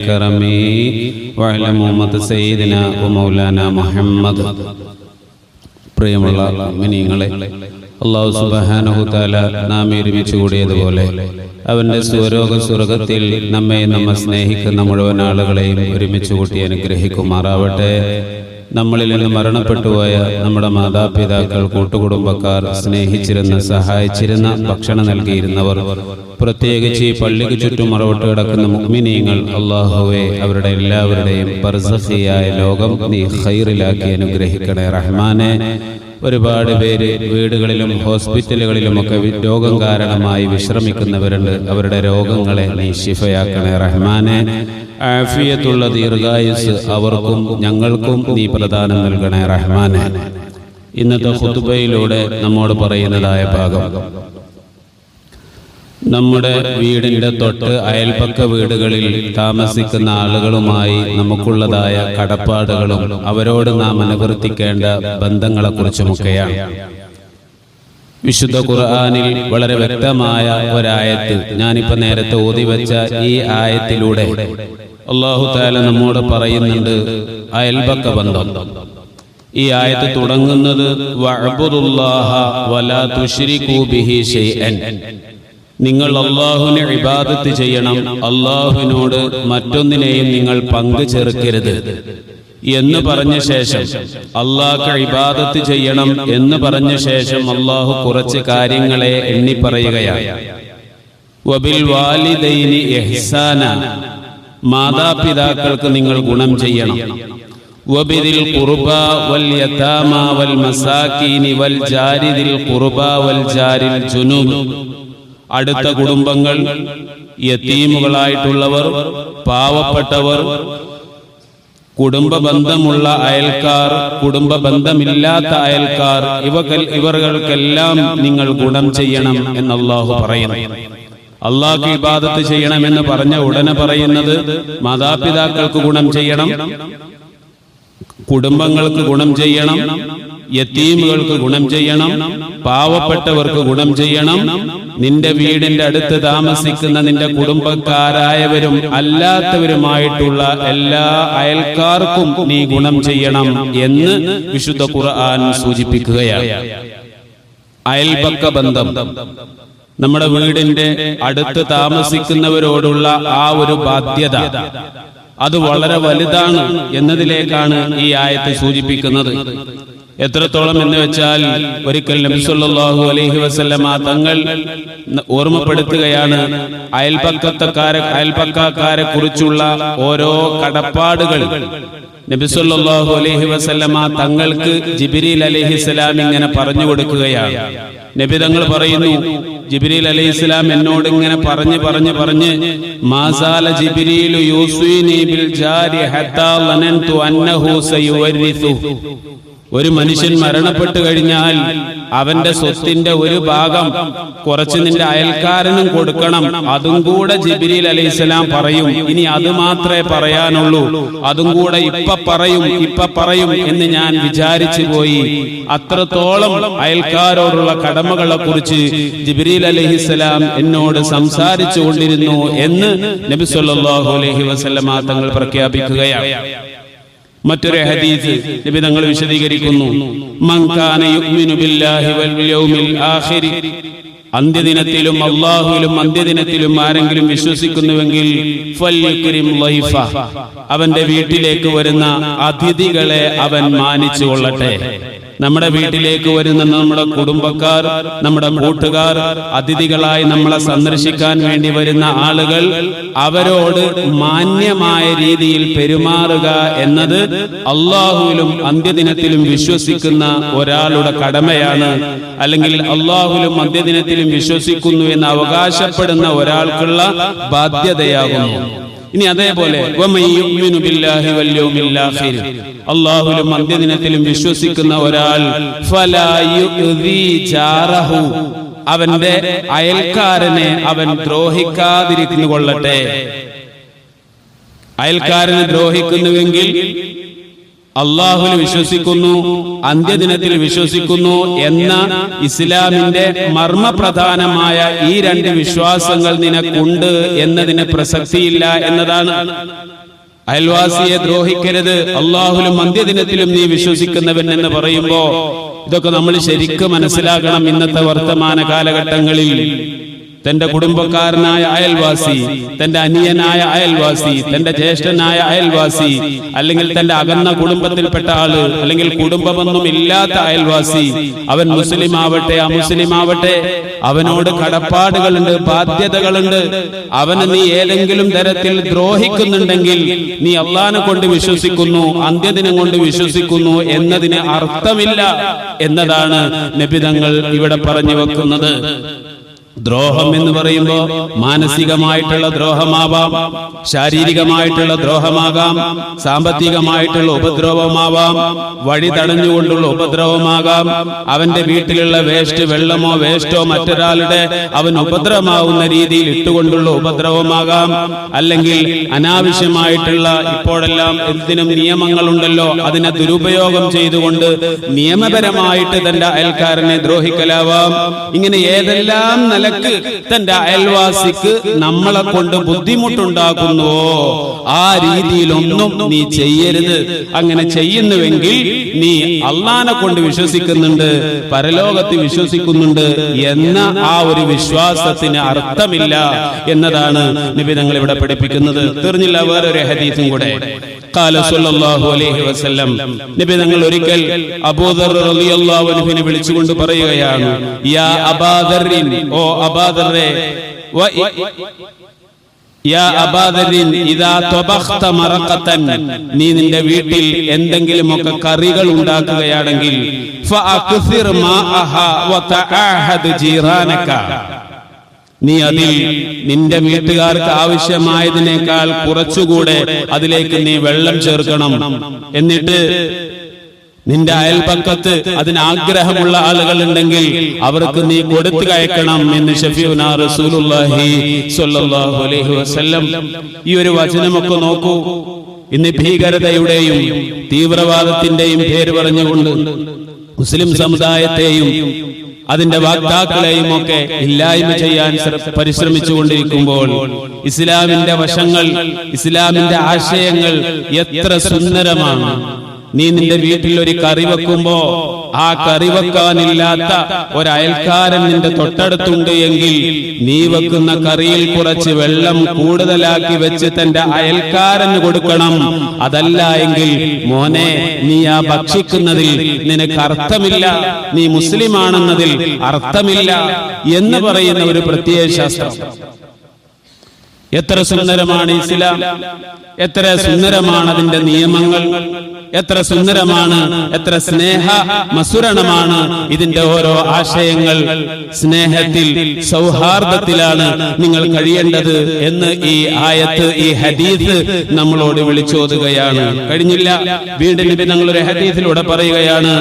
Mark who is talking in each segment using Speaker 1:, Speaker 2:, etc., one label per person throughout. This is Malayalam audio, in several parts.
Speaker 1: الكرم واعلم أمة سيدنا ومولانا محمد പ്രിയമുള്ള മിനിങ്ങളെ അള്ളാഹു സുബഹാനഹു താല നാം ഒരുമിച്ച് കൂടിയതുപോലെ അവന്റെ സ്വരോഗ സ്വർഗത്തിൽ നമ്മെ നമ്മെ സ്നേഹിക്കുന്ന മുഴുവൻ ആളുകളെയും ഒരുമിച്ച് കൂട്ടി അനുഗ്രഹിക്കുമാറാവട്ടെ നമ്മളിൽ നിന്ന് മരണപ്പെട്ടുപോയ നമ്മുടെ മാതാപിതാക്കൾ കൂട്ടുകുടുംബക്കാർ സ്നേഹിച്ചിരുന്ന സഹായിച്ചിരുന്ന ഭക്ഷണം നൽകിയിരുന്നവർ പ്രത്യേകിച്ച് ഈ പള്ളിക്ക് ചുറ്റും മറവിട്ട് കിടക്കുന്ന മുഗ്മിനീങ്ങൾ അള്ളാഹുവെ അവരുടെ എല്ലാവരുടെയും പർസഹിയായ ലോകം നീ ഖൈറിലാക്കി അനുഗ്രഹിക്കണേ റഹ്മാനെ. ഒരുപാട് പേര് വീടുകളിലും ഹോസ്പിറ്റലുകളിലും ഒക്കെ രോഗം കാരണമായി വിശ്രമിക്കുന്നവരുണ്ട്. അവരുടെ രോഗങ്ങളെ നീ ശിഫയാക്കണേ റഹ്മാനെ. ആഫിയത്തുള്ള ദീർഘായുസ് അവർക്കും ഞങ്ങൾക്കും നീ പ്രദാനം നൽകണേ റഹ്മാനെ. ഇന്നത്തെ ഹുതുബയിലൂടെ നമ്മോട് പറയുന്നതായ ഭാഗം നമ്മുടെ വീടിന്റെ തൊട്ട് അയൽപക്ക വീടുകളിൽ താമസിക്കുന്ന ആളുകളുമായി നമുക്കുള്ളതായ കടപ്പാടുകളും അവരോട് നാം അനുവർത്തിക്കേണ്ട ബന്ധങ്ങളെക്കുറിച്ചുമൊക്കെയാണ്. വിശുദ്ധ ഖുർആാനിൽ വളരെ വ്യക്തമായ ഒരായത്ത് ഞാനിപ്പോൾ നേരത്തെ ഓതി വെച്ച ഈ ആയത്തിലൂടെ അള്ളാഹു താല നമ്മോട് പറയുന്നുണ്ട് അയൽപക്ക ബന്ധം. ഈ ആയത്ത് തുടങ്ങുന്നത് വലാ ബിഹി നിങ്ങൾ അള്ളാഹുവിനെ ഇബാദത്ത് ചെയ്യണം. അള്ളാഹുവിനോട് മറ്റൊന്നിനെയും നിങ്ങൾ പങ്കു ചേർക്കരുത് എന്ന് പറഞ്ഞ ശേഷം അള്ളാഹ് ഇബാദത്ത് ചെയ്യണം എന്ന് പറഞ്ഞ ശേഷം അള്ളാഹു കുറച്ച് കാര്യങ്ങളെ എണ്ണി പറയുകയാണ്. മാതാപിതാക്കൾക്ക് നിങ്ങൾ ഗുണം ചെയ്യണം. വൽ ജാരിൽ ജുനൂബ്. അടുത്ത കുടുംബങ്ങൾ യത്തീമുകളായിട്ടുള്ളവർ പാവപ്പെട്ടവർ കുടുംബ ബന്ധമുള്ള അയൽക്കാർ കുടുംബ ബന്ധമില്ലാത്ത അയൽക്കാർ ഇവകൾ ഇവർകൾക്കെല്ലാം നിങ്ങൾ ഗുണം ചെയ്യണം എന്ന് അള്ളാഹു പറയുന്നു. അള്ളാഹ്ക്ക് ഇബാദത്ത് ചെയ്യണമെന്ന് പറഞ്ഞ ഉടനെ പറയുന്നത് മാതാപിതാക്കൾക്ക് ഗുണം ചെയ്യണം കുടുംബങ്ങൾക്ക് ഗുണം ചെയ്യണം യത്തീമുകൾക്ക് ഗുണം ചെയ്യണം പാവപ്പെട്ടവർക്ക് ഗുണം ചെയ്യണം നിന്റെ വീടിന്റെ അടുത്ത് താമസിക്കുന്ന നിന്റെ കുടുംബക്കാരായവരും അല്ലാത്തവരുമായിട്ടുള്ള എല്ലാ അയൽക്കാർക്കും നീ ഗുണം ചെയ്യണം എന്ന് വിശുദ്ധ ഖുർആൻ സൂചിപ്പിക്കുകയാണ്. അയൽപക്ക ബന്ധം. നമ്മുടെ വീടിന്റെ അടുത്ത് താമസിക്കുന്നവരോടുള്ള ആ ഒരു ബാധ്യത അത് വളരെ വലുതാണ് എന്നതിലേക്കാണ് ഈ ആയത്ത് സൂചിപ്പിക്കുന്നത്. എത്രത്തോളം എന്ന് വെച്ചാൽ ഒരിക്കൽ നബിസല്ലാഹു അലൈഹി വസല്ലമ തങ്ങൾ ഓർമ്മപ്പെടുത്തുകയാണ് അയൽപക്കത്തക്കാരെ അയൽപക്കക്കാരെ കുറിച്ചുള്ള ഓരോ കടപ്പാടുകൾ. നബിസല്ലാഹു അലൈഹി വസല്ലമ തങ്ങൾക്ക് ജിബിരിൽ അലൈഹിസ്സലാം ഇങ്ങനെ പറഞ്ഞു കൊടുക്കുകയാണ്. നബി തങ്ങൾ പറയുന്നു ജിബിരിൽ അലൈഹി ഇസ്ലാം എന്നോട് ഇങ്ങനെ പറഞ്ഞ് പറഞ്ഞ് പറഞ്ഞ് മാസാല ജിബിരിലു യൂസുനി ബിൽ ജാരി ഹത്താ അന്നഹു സയുവരിസു ഒരു മനുഷ്യൻ മരണപ്പെട്ടു കഴിഞ്ഞാൽ അവന്റെ സ്വത്തിന്റെ ഒരു ഭാഗം കുറച്ച് നിന്റെ അയൽക്കാരനും കൊടുക്കണം. അതും കൂടെ ജിബിരിൽ അലൈഹിസ്സലാം പറയും. ഇനി അത് മാത്രമേ പറയാനുള്ളൂ. അതും കൂടെ ഇപ്പ പറയും. ഇപ്പ പറയും എന്ന് ഞാൻ വിചാരിച്ചു പോയി. അത്രത്തോളം അയൽക്കാരോടുള്ള കടമകളെ കുറിച്ച് ജിബിരിൽ അലഹിസ്സലാം എന്നോട് സംസാരിച്ചു കൊണ്ടിരുന്നു എന്ന് നബി സല്ലല്ലാഹു അലൈഹി വസല്ലമ തങ്ങൾ പ്രഖ്യാപിക്കുകയാണ്. മറ്റൊരു ഹദീസ് നബി തങ്ങൾ വിശദീകരിക്കുന്നു. മൻ കാന യുഅ്മിനു ബില്ലാഹി വൽ യൗമിൽ ആഖിരി. അന്ത്യദിനത്തിലും അള്ളാഹുവിലും അന്ത്യദിനത്തിലും ആരെങ്കിലും വിശ്വസിക്കുന്നുവെങ്കിൽ. അവന്റെ വീട്ടിലേക്ക് വരുന്ന അതിഥികളെ അവൻ മാനിച്ചു കൊള്ളട്ടെ. നമ്മുടെ വീട്ടിലേക്ക് വരുന്ന നമ്മുടെ കുടുംബക്കാർ നമ്മുടെ കൂട്ടുകാർ അതിഥികളായി നമ്മളെ സന്ദർശിക്കാൻ വേണ്ടി വരുന്ന ആളുകൾ അവരോട് മാന്യമായ രീതിയിൽ പെരുമാറുക എന്നത് അള്ളാഹുവിലും അന്ത്യദിനത്തിലും വിശ്വസിക്കുന്ന ഒരാളുടെ കടമയാണ്. അല്ലെങ്കിൽ അള്ളാഹുലും അന്ത്യദിനത്തിലും വിശ്വസിക്കുന്നു എന്ന് അവകാശപ്പെടുന്ന ഒരാൾക്കുള്ള ബാധ്യതയാകുന്നു. ഇനി അതേപോലെ. അള്ളാഹുലും അന്ത്യദിനത്തിലും വിശ്വസിക്കുന്ന ഒരാൾ. അവന്റെ അയൽക്കാരനെ അവൻ ദ്രോഹിക്കാതിരിക്കുന്നു കൊള്ളട്ടെ അയൽക്കാരനെ ദ്രോഹിക്കുന്നുവെങ്കിൽ അള്ളാഹുൽ വിശ്വസിക്കുന്നു അന്ത്യദിനത്തിൽ വിശ്വസിക്കുന്നു എന്ന ഇസ്ലാമിന്റെ മർമ്മപ്രധാനമായ ഈ രണ്ട് വിശ്വാസങ്ങൾ നിനക്കുണ്ട് എന്നതിന് പ്രസക്തിയില്ല എന്നതാണ്. അയൽവാസിയെ ദ്രോഹിക്കരുത് അള്ളാഹുലും അന്ത്യദിനത്തിലും നീ വിശ്വസിക്കുന്നവൻ എന്ന് പറയുമ്പോ ഇതൊക്കെ നമ്മൾ ശരിക്കും മനസ്സിലാക്കണം ഇന്നത്തെ വർത്തമാന കാലഘട്ടങ്ങളിൽ. തന്റെ കുടുംബക്കാരനായ അയൽവാസി തന്റെ അനിയനായ അയൽവാസി തന്റെ ജ്യേഷ്ഠനായ അയൽവാസി അല്ലെങ്കിൽ തന്റെ അകന്ന കുടുംബത്തിൽപ്പെട്ട ആൾ അല്ലെങ്കിൽ കുടുംബമൊന്നും ഇല്ലാത്ത അയൽവാസി അവൻ മുസ്ലിം ആവട്ടെ അമുസ്ലിം ആവട്ടെ അവനോട് കടപ്പാടുകളുണ്ട് ബാധ്യതകളുണ്ട്. അവന് നീ ഏതെങ്കിലും തരത്തിൽ ദ്രോഹിക്കുന്നുണ്ടെങ്കിൽ നീ അള്ളാനെ കൊണ്ട് വിശ്വസിക്കുന്നു അന്ത്യദിനം കൊണ്ട് വിശ്വസിക്കുന്നു എന്നതിന് അർത്ഥമില്ല എന്നതാണ് നബിതങ്ങൾ ഇവിടെ പറഞ്ഞു വെക്കുന്നത്. ദ്രോഹം എന്ന് പറയുമ്പോ മാനസികമായിട്ടുള്ള ദ്രോഹമാവാം ശാരീരികമായിട്ടുള്ള ദ്രോഹമാകാം സാമ്പത്തികമായിട്ടുള്ള ഉപദ്രവമാവാം വഴി തടഞ്ഞുകൊണ്ടുള്ള ഉപദ്രവമാകാം. അവന്റെ വീട്ടിലുള്ള വേസ്റ്റ് വെള്ളമോ വേസ്റ്റോ മറ്റൊരാളുടെ അവൻ ഉപദ്രവമാവുന്ന രീതിയിൽ ഇട്ടുകൊണ്ടുള്ള ഉപദ്രവമാകാം. അല്ലെങ്കിൽ അനാവശ്യമായിട്ടുള്ള ഇപ്പോഴെല്ലാം എന്തിനും നിയമങ്ങളുണ്ടല്ലോ അതിനെ ദുരുപയോഗം ചെയ്തുകൊണ്ട് നിയമപരമായിട്ട് തന്റെ അയൽക്കാരനെ ദ്രോഹിക്കലാവാം. ഇങ്ങനെ ഏതെല്ലാം നിലയ്ക്ക് തന്റെ അയൽവാസിക്ക് നമ്മളെ കൊണ്ട് ബുദ്ധിമുട്ടുണ്ടാക്കുന്നുവോ? ആ രീതിയിലൊന്നും നീ ചെയ്യരുത്. അങ്ങനെ ചെയ്യുന്നുവെങ്കിൽ നീ അള്ളാനെ കൊണ്ട് വിശ്വസിക്കുന്നുണ്ട് പരലോകത്ത് വിശ്വസിക്കുന്നുണ്ട് എന്ന ആ ഒരു വിശ്വാസത്തിന് അർത്ഥമില്ല എന്നതാണ് നബി തങ്ങൾ ഇവിടെ പഠിപ്പിക്കുന്നത്. തീർന്നില്ല വേറൊരു ഹരീസും കൂടെ. നബി ഒരിക്കൽ അബൂദർ വിളിച്ചുകൊണ്ട് പറയുകയാണ് യാ ഓ നീ നിന്റെ വീട്ടിൽ എന്തെങ്കിലുമൊക്കെ കറികൾ ഉണ്ടാക്കുകയാണെങ്കിൽ നീ അതിൽ നിന്റെ വീട്ടുകാർക്ക് ആവശ്യമായതിനേക്കാൾ കുറച്ചുകൂടെ അതിലേക്ക് നീ വെള്ളം ചേർക്കണം. എന്നിട്ട് നിന്റെ അയൽപക്കത്ത് അതിന് ആഗ്രഹമുള്ള ആളുകൾ ഉണ്ടെങ്കിൽ അവർക്ക് നീ കൊടുത്തു കയക്കണം എന്ന് വസല്ലം. ഈ ഒരു വചനമൊക്കെ നോക്കൂ. ഇന്ന് ഭീകരതയുടെയും തീവ്രവാദത്തിന്റെയും പേര് പറഞ്ഞുകൊണ്ട് മുസ്ലിം സമുദായത്തെയും അതിന്റെ വാക്താക്കളെയും ഒക്കെ ഇല്ലായ്മ ചെയ്യാൻ പരിശ്രമിച്ചു കൊണ്ടിരിക്കുമ്പോൾ ഇസ്ലാമിന്റെ വശങ്ങൾ ഇസ്ലാമിന്റെ ആശയങ്ങൾ എത്ര സുന്ദരമാണ്. നീ നിന്റെ വീട്ടിൽ ഒരു കറി വെക്കുമ്പോ ആ കറി വെക്കാനില്ലാത്ത ഒരയൽക്കാരൻ നിന്റെ തൊട്ടടുത്തുണ്ട് എങ്കിൽ നീ വെക്കുന്ന കറിയിൽ കുറച്ച് വെള്ളം കൂടുതലാക്കി വെച്ച് തന്റെ അയൽക്കാരന് കൊടുക്കണം. അതല്ല എങ്കിൽ മോനെ നീ ആ ഭക്ഷിക്കുന്നതിൽ നിനക്ക് അർത്ഥമില്ല. നീ മുസ്ലിമാണെന്നതിൽ അർത്ഥമില്ല എന്ന് പറയുന്ന ഒരു പ്രത്യേക ശാസ്ത്രം. എത്ര സുന്ദരമാണ് ഇസ്ലാം എത്ര സുന്ദരമാണ് അതിന്റെ നിയമങ്ങൾ. എത്ര സുന്ദരമാണ് എത്ര സ്നേഹ മസുരണമാണ്. ഇതിന്റെ ഓരോ ആശയങ്ങൾ സ്നേഹത്തിൽ സൗഹാർദ്ദത്തിലാണ് നിങ്ങൾ കഴിയേണ്ടത് എന്ന് ഈ ആയത്ത് ഈ ഹദീസ് നമ്മളോട് വിളിച്ചോതുകയാണ്. കഴിഞ്ഞില്ല. വീണ്ടും ഞങ്ങൾ ഒരു ഹദീസിലൂടെ പറയുകയാണ്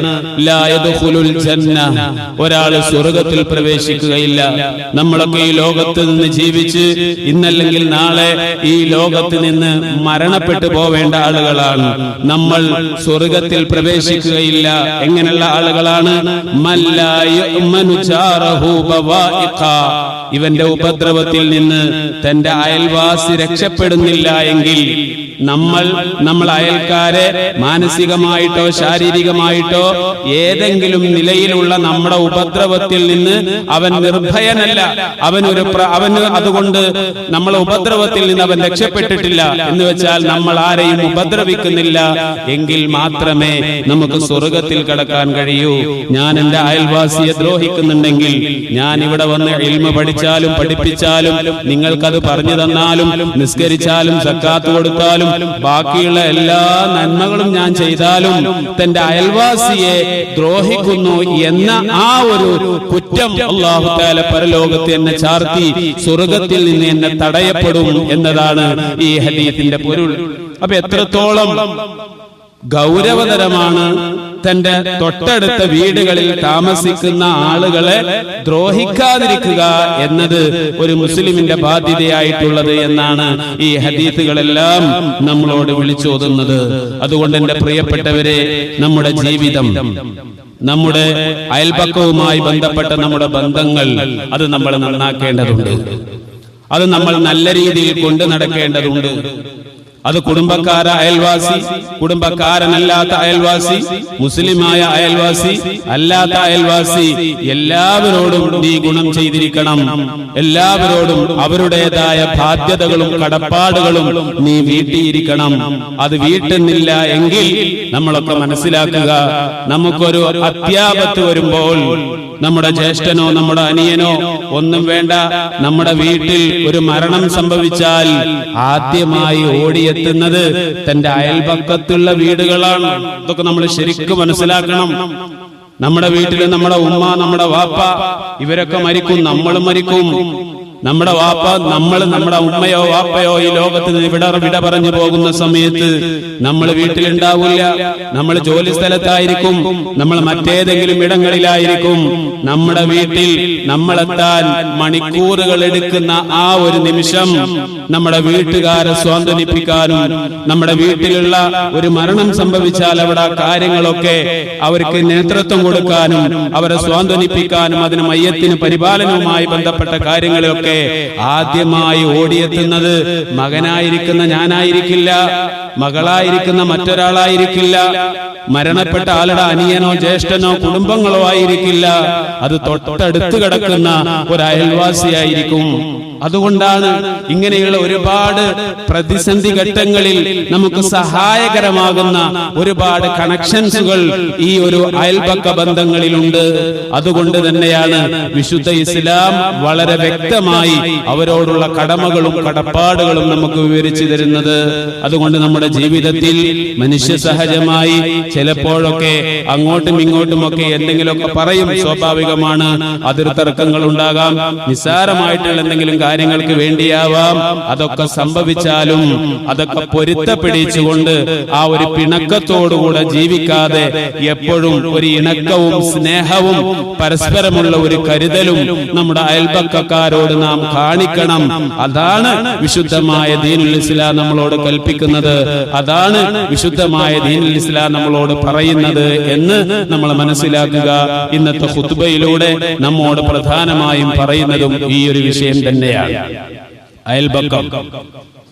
Speaker 1: ഒരാൾ സ്വർഗത്തിൽ പ്രവേശിക്കുകയില്ല. നമ്മളൊക്കെ ഈ ലോകത്ത് നിന്ന് ജീവിച്ച് ഇന്നല്ലെങ്കിൽ നാളെ ഈ ലോകത്ത് നിന്ന് മരണപ്പെട്ടു പോവേണ്ട ആളുകളാണ്. നമ്മൾ സ്വർഗത്തിൽ പ്രവേശിക്കുകയില്ല എങ്ങനെയുള്ള ആളുകളാണ്. ഇവന്റെ ഉപദ്രവത്തിൽ നിന്ന് തന്റെ അയൽവാസി രക്ഷപ്പെടുന്നില്ല എങ്കിൽ നമ്മൾ നമ്മൾ അയൽക്കാരെ മാനസികമായിട്ടോ ശാരീരികമായിട്ടോ ഏതെങ്കിലും നിലയിലുള്ള നമ്മുടെ ഉപദ്രവത്തിൽ നിന്ന് അവൻ നിർഭയനല്ല. അവൻ ഒരു അവന് അതുകൊണ്ട് നമ്മളെ ഉപദ്രവത്തിൽ നിന്ന് അവൻ രക്ഷപ്പെട്ടിട്ടില്ല. എന്ന് വെച്ചാൽ നമ്മൾ ആരെയും ഉപദ്രവിക്കുന്നില്ല. എങ്കിൽ മാത്രമേ നമുക്ക് സ്വർഗത്തിൽ കടക്കാൻ കഴിയൂ. ഞാൻ എന്റെ അയൽവാസിയെ ദ്രോഹിക്കുന്നുണ്ടെങ്കിൽ ഞാൻ ഇവിടെ വന്ന് എൽമ പഠിച്ചാലും പഠിപ്പിച്ചാലും നിങ്ങൾക്കത് പറഞ്ഞു തന്നാലും നിസ്കരിച്ചാലും സക്കാത്ത് കൊടുത്താലും ബാക്കിയുള്ള എല്ലാ നന്മകളും ഞാൻ ചെയ്താലും തന്റെ അയൽവാസിയെ ദ്രോഹിക്കുന്നു എന്ന ആ ഒരു കുറ്റം അള്ളാഹു താല പരലോകത്ത് എന്നെ ചാർത്തി സ്വർഗത്തിൽ നിന്ന് എന്നെ തടയപ്പെടും എന്നതാണ് ഈ ഹദീത്തിന്റെ പൊരുൾ. അപ്പൊ എത്രത്തോളം ഗൗരവതരമാണ് തന്റെ തൊട്ടടുത്ത വീടുകളിൽ താമസിക്കുന്ന ആളുകളെ ദ്രോഹിക്കാതിരിക്കുക എന്നത് ഒരു മുസ്ലിമിന്റെ ബാധ്യതയായിട്ടുള്ളത് എന്നാണ് ഈ ഹദീത്തുകളെല്ലാം നമ്മളോട് വിളിച്ചോതുന്നത്. അതുകൊണ്ട് എന്റെ പ്രിയപ്പെട്ടവരെ നമ്മുടെ ജീവിതം നമ്മുടെ അയൽപക്കവുമായി ബന്ധപ്പെട്ട നമ്മുടെ ബന്ധങ്ങൾ അത് നമ്മൾ നന്നാക്കേണ്ടതുണ്ട്. അത് നമ്മൾ നല്ല രീതിയിൽ കൊണ്ടു നടക്കേണ്ടതുണ്ട്. അത് കുടുംബക്കാര അയൽവാസി കുടുംബക്കാരനല്ലാത്ത അയൽവാസി മുസ്ലിമായ അയൽവാസി അല്ലാത്ത അയൽവാസി എല്ലാവരോടും നീ ഗുണം ചെയ്തിരിക്കണം. എല്ലാവരോടും അവരുടേതായ ബാധ്യതകളും കടപ്പാടുകളും നീ വീട്ടിയിരിക്കണം. അത് വീട്ടുന്നില്ല എങ്കിൽ നമ്മളൊക്കെ മനസ്സിലാക്കുക നമുക്കൊരു അത്യാപത്ത് വരുമ്പോൾ നമ്മുടെ ജ്യേഷ്ഠനോ നമ്മുടെ അനിയനോ ഒന്നും വേണ്ട. നമ്മുടെ വീട്ടിൽ ഒരു മരണം സംഭവിച്ചാൽ ആദ്യമായി ഓടിയെത്തുന്നത് തന്റെ അയൽപക്കത്തുള്ള വീടുകളാണ്. ഇതൊക്കെ നമ്മൾ ശരിക്കും മനസ്സിലാക്കണം. നമ്മുടെ വീട്ടിൽ നമ്മുടെ ഉമ്മ നമ്മുടെ വാപ്പ ഇവരൊക്കെ മരിക്കും നമ്മളും മരിക്കും. നമ്മുടെ വാപ്പ നമ്മൾ നമ്മുടെ ഉമ്മയോ വാപ്പയോ ഈ ലോകത്ത് വിട വിട പറഞ്ഞു പോകുന്ന സമയത്ത് നമ്മൾ വീട്ടിലുണ്ടാവില്ല. നമ്മൾ ജോലി സ്ഥലത്തായിരിക്കും. നമ്മൾ മറ്റേതെങ്കിലും ഇടങ്ങളിലായിരിക്കും. നമ്മുടെ വീട്ടിൽ നമ്മളെത്താൻ മണിക്കൂറുകൾ എടുക്കുന്ന ആ ഒരു നിമിഷം നമ്മുടെ വീട്ടുകാരെ സ്വാന്തനിപ്പിക്കാനും നമ്മുടെ വീട്ടിലുള്ള ഒരു മരണം സംഭവിച്ചാൽ അവിടെ കാര്യങ്ങളൊക്കെ അവർക്ക് നേതൃത്വം കൊടുക്കാനും അവരെ സ്വാന്തനിപ്പിക്കാനും അതിന് മയ്യത്തിന് പരിപാലനവുമായി ബന്ധപ്പെട്ട കാര്യങ്ങളൊക്കെ ആദ്യമായി ഓടിയെത്തുന്നത് മകനായിരിക്കുന്ന ഞാനായിരിക്കില്ല മകളായിരിക്കുന്ന മറ്റൊരാളായിരിക്കില്ല മരണപ്പെട്ട ആളുടെ അനിയനോ ജ്യേഷ്ഠനോ കുടുംബങ്ങളോ ആയിരിക്കില്ല. അത് തൊട്ടടുത്ത് കിടക്കുന്ന ഒരു അയൽവാസിയായിരിക്കും. അതുകൊണ്ടാണ് ഇങ്ങനെയുള്ള ഒരുപാട് പ്രതിസന്ധി ഘട്ടങ്ങളിൽ നമുക്ക് സഹായകരമാകുന്ന ഒരുപാട് കണക്ഷൻസുകൾ ഈ ഒരു അയൽപക്ക ബന്ധങ്ങളിലുണ്ട്. അതുകൊണ്ട് തന്നെയാണ് വിശുദ്ധ ഇസ്ലാം വളരെ വ്യക്തമായി അവരോടുള്ള കടമകളും കടപ്പാടുകളും നമുക്ക് വിവരിച്ചു തരുന്നത്. അതുകൊണ്ട് നമ്മുടെ ജീവിതത്തിൽ മനുഷ്യ സഹജമായി ചിലപ്പോഴൊക്കെ അങ്ങോട്ടും ഇങ്ങോട്ടും ഒക്കെ എന്തെങ്കിലുമൊക്കെ പറയും. സ്വാഭാവികമാണ്. അതിർ തർക്കങ്ങൾ ഉണ്ടാകാം. നിസ്സാരമായിട്ടുള്ള എന്തെങ്കിലും കാര്യങ്ങൾക്ക് വേണ്ടിയാവാം. അതൊക്കെ സംഭവിച്ചാലും അതൊക്കെ പൊരുത്തപ്പെടിച്ചുകൊണ്ട് ആ ഒരു പിണക്കത്തോടുകൂടെ ജീവിക്കാതെ എപ്പോഴും ഒരു ഇണക്കവും സ്നേഹവും പരസ്പരമുള്ള ഒരു കരുതലും നമ്മുടെ അയൽപക്കക്കാരോട് നാം കാണിക്കണം. അതാണ് വിശുദ്ധമായ ദീനുൽ ഇസ്ലാം നമ്മളോട് കൽപ്പിക്കുന്നത്. അതാണ് വിശുദ്ധമായ ദീനുൽ ഇസ്ലാം നമ്മളോട് പറയുന്നത് എന്ന് നമ്മൾ മനസ്സിലാക്കുക. ഇന്നത്തെ ഖുത്ബയിലൂടെ നമ്മോട് പ്രധാനമായും പറയുന്നതും ഈ ഒരു വിഷയം തന്നെയാണ്. അയൽപക്കം.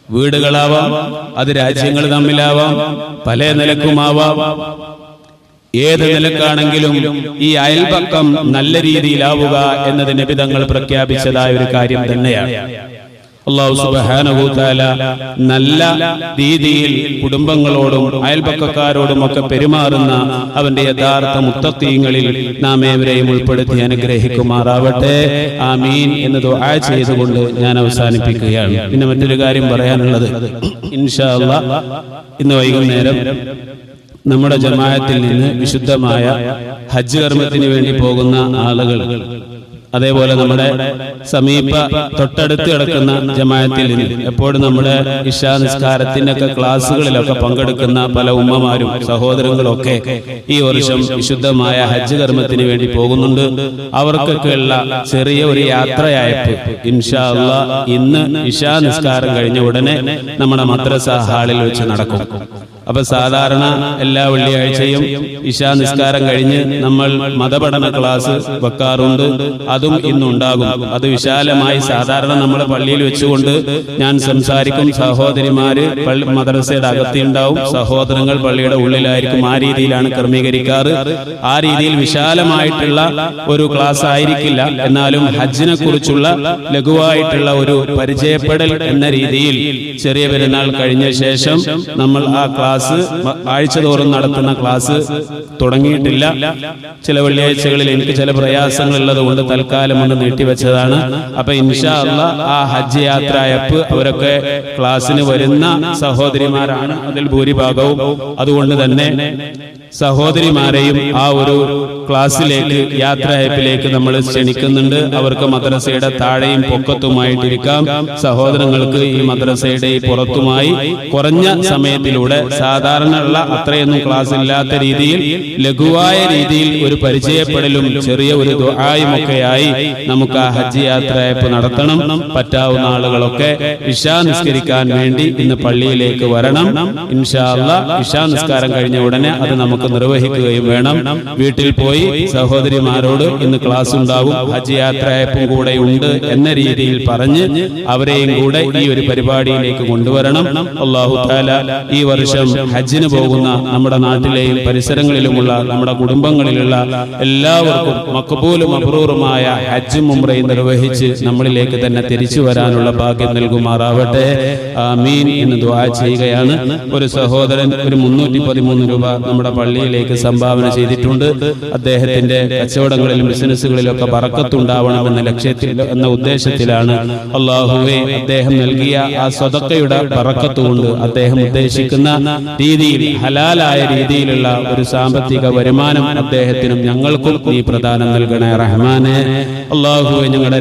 Speaker 1: വീടുകളാവാം അത് രാജ്യങ്ങൾ തമ്മിലാവാം പല നിലക്കുമാവാം ഏത് നിലക്കാണെങ്കിലും ഈ അയൽപക്കം നല്ല രീതിയിലാവുക എന്നത് നബിതങ്ങൾ പ്രഖ്യാപിച്ചതായ ഒരു കാര്യം തന്നെയാണ്. അള്ളാഹു നല്ല രീതിയിൽ കുടുംബങ്ങളോടും അയൽപക്കക്കാരോടും ഒക്കെ പെരുമാറുന്ന അവന്റെ യഥാർത്ഥ മുത്തത്തീങ്ങളിൽ നാം ഏവരെയും ഉൾപ്പെടുത്തി അനുഗ്രഹിക്കുമാറാവട്ടെ. ആമീൻ എന്ന് ദുആ ചെയ്തുകൊണ്ട് ഞാൻ അവസാനിപ്പിക്കുകയാണ്. പിന്നെ മറ്റൊരു കാര്യം പറയാനുള്ളത്. ഇൻഷാ ഇന്ന് വൈകുന്നേരം നമ്മുടെ ജമായത്തിൽ നിന്ന് വിശുദ്ധമായ ഹജ്ജ് കർമ്മത്തിന് വേണ്ടി പോകുന്ന ആളുകൾ. അതേപോലെ നമ്മുടെ സമീപ തൊട്ടടുത്ത് കിടക്കുന്ന ജമായത്തിൽ നിന്ന് എപ്പോഴും നമ്മുടെ ഇഷാ നിസ്കാരത്തിന്റെ ഒക്കെ ക്ലാസ്സുകളിലൊക്കെ പങ്കെടുക്കുന്ന പല ഉമ്മമാരും സഹോദരങ്ങളും ഒക്കെ ഈ വർഷം വിശുദ്ധമായ ഹജ്ജ് കർമ്മത്തിന് വേണ്ടി പോകുന്നുണ്ട്. അവർക്കൊക്കെയുള്ള ചെറിയ ഒരു യാത്രയയപ്പ്. ഇൻഷാ ഇന്ന് ഇഷാ നിസ്കാരം കഴിഞ്ഞ ഉടനെ നമ്മുടെ മദ്രസ ഹാളിൽ വെച്ച് നടക്കും. അപ്പൊ സാധാരണ എല്ലാ വെള്ളിയാഴ്ചയും ഇശാ നിസ്കാരം കഴിഞ്ഞ് നമ്മൾ മതപഠന ക്ലാസ് വെക്കാറുണ്ട്. അതും ഇന്നുണ്ടാകും. അത് വിശാലമായി സാധാരണ നമ്മൾ പള്ളിയിൽ വെച്ചുകൊണ്ട് ഞാൻ സംസാരിക്കും. സഹോദരിമാര് മദ്രസയുടെ അകത്തുണ്ടാവും. സഹോദരങ്ങൾ പള്ളിയുടെ ഉള്ളിലായിരിക്കും. ആ രീതിയിലാണ് ക്രമീകരിക്കാറ്. ആ രീതിയിൽ വിശാലമായിട്ടുള്ള ഒരു ക്ലാസ് ആയിരിക്കില്ല. എന്നാലും ഹജ്ജിനെ കുറിച്ചുള്ള ലഘുവായിട്ടുള്ള ഒരു പരിചയപ്പെടൽ എന്ന രീതിയിൽ ചെറിയ പെരുന്നാൾ കഴിഞ്ഞ ശേഷം നമ്മൾ ആ ക്ലാസ് ആഴ്ചതോറും നടത്തുന്ന ക്ലാസ് തുടങ്ങിയിട്ടില്ല. ചില വെള്ളിയാഴ്ചകളിൽ എനിക്ക് ചില പ്രയാസങ്ങൾ ഉള്ളത് കൊണ്ട് തൽക്കാലം ഒന്ന് നീട്ടിവെച്ചതാണ്. അപ്പൊ ഇൻഷാ അല്ല ആ ഹജ്ജ് യാത്ര യാത്രയപ്പ് അവരൊക്കെ ക്ലാസ്സിന് വരുന്ന സഹോദരിമാരാണ് അതിൽ ഭൂരിഭാഗവും. അതുകൊണ്ട് തന്നെ സഹോദരിമാരെയും ആ ഒരു ക്ലാസ്സിലേക്ക് യാത്രയപ്പിലേക്ക് നമ്മൾ ക്ഷണിക്കുന്നുണ്ട്. അവർക്ക് മദ്രസയുടെ താഴെയും പൊക്കത്തുമായിട്ടിരിക്കാം. സഹോദരങ്ങൾക്ക് ഈ മദ്രസയുടെ പുറത്തുമായി കുറഞ്ഞ സമയത്തിലൂടെ സാധാരണ ഉള്ള അത്രയൊന്നും ക്ലാസ് ഇല്ലാത്ത രീതിയിൽ ലഘുവായ രീതിയിൽ ഒരു പരിചയപ്പെടലും ചെറിയ ഒരു ദുആയുമൊക്കെയായി നമുക്ക് ആ ഹജ്ജ് യാത്രയപ്പ് നടത്തണം. പറ്റാവുന്ന ആളുകളൊക്കെ ഇഷാ നിസ്കരിക്കാൻ വേണ്ടി ഇന്ന് പള്ളിയിലേക്ക് വരണം. ഇൻഷാല്ല ഇഷാ നിസ്കാരം കഴിഞ്ഞ ഉടനെ അത് നമുക്ക് നിർവഹിക്കുകയും വേണം. വീട്ടിൽ പോയി സഹോദരിമാരോട് ഇന്ന് ക്ലാസ് ഉണ്ടാവും ഹജ്ജ് യാത്രയപ്പും കൂടെ ഉണ്ട് എന്ന രീതിയിൽ പറഞ്ഞ് അവരെയും കൂടെ ഈ ഒരു പരിപാടിയിലേക്ക് കൊണ്ടുവരണം. അള്ളാഹു താല ഈ വർഷം ഹജ്ജിന് പോകുന്ന നമ്മുടെ നാട്ടിലെയും പരിസരങ്ങളിലുമുള്ള നമ്മുടെ കുടുംബങ്ങളിലുള്ള എല്ലാവർക്കും മക്കബൂലും അബ്രൂറുമായ ഹജ്ജും മുംറയും നിർവഹിച്ച് നമ്മളിലേക്ക് തന്നെ തിരിച്ചു വരാനുള്ള ഭാഗ്യം നൽകുമാറാവട്ടെ. ആമീൻ എന്ന് ദ്വാ ചെയ്യുകയാണ്. ഒരു സഹോദരൻ ഒരു മുന്നൂറ്റി പതിമൂന്ന് രൂപ നമ്മുടെ പള്ളിയിലേക്ക് സംഭാവന ചെയ്തിട്ടുണ്ട്. അദ്ദേഹത്തിന്റെ കച്ചവടങ്ങളിലും ബിസിനസ്സുകളിലും ഒക്കെ പറക്കത്തുണ്ടാവണം എന്ന ലക്ഷ്യത്തിൽ എന്ന ഉദ്ദേശത്തിലാണ് അള്ളാഹുവെ അദ്ദേഹം നൽകിയ ആ സ്വതക്കയുടെ പറക്കത്തുകൊണ്ട് അദ്ദേഹം ഉദ്ദേശിക്കുന്ന രീതിയിൽ ഹലാലായ രീതിയിലുള്ള ഒരു സാമ്പത്തിക വരുമാനം അദ്ദേഹത്തിനും ഞങ്ങൾക്കും നീ പ്രദാനം നൽകണേ റഹ്മാനെ. അള്ളാഹുവെ ഞങ്ങളുടെ